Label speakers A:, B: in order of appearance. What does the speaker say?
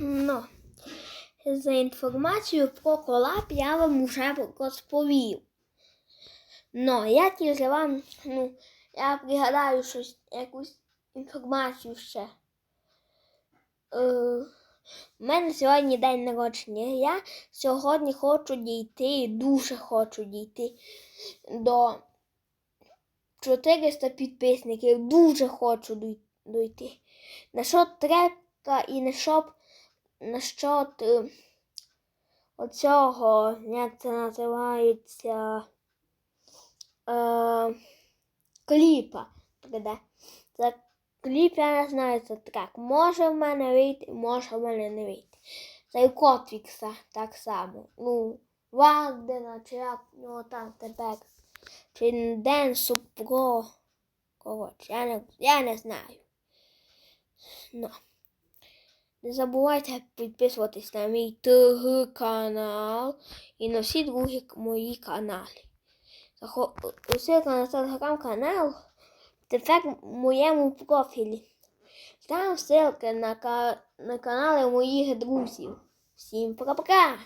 A: Ну, за інформацію про колаб я вам вже розповів. Ну, я тільки вам, ну, я пригадаю щось, якусь інформацію ще. Е, у мене сьогодні день народження. Я сьогодні хочу дійти, дуже хочу дійти до 400 підписників. Дуже хочу дойти. На що трека і на що, на е, оцього, як це називається, е, кліпа. За кліп я не знаю, це трек. Може в мене вийти, може в мене не вийти. Це і Котвікса так само. Ну, Вагдена, чи як в нього там тепер. Чи Денсу Про. Коротше, я не, я не знаю. Ну. Не забувайте підписуватись на мій ТГ канал і на всі другі мої канали. Ссылка на телеграм-канал тепер в моєму профілі. Там ссылки на, на канали моїх друзів. Всім пока-пока!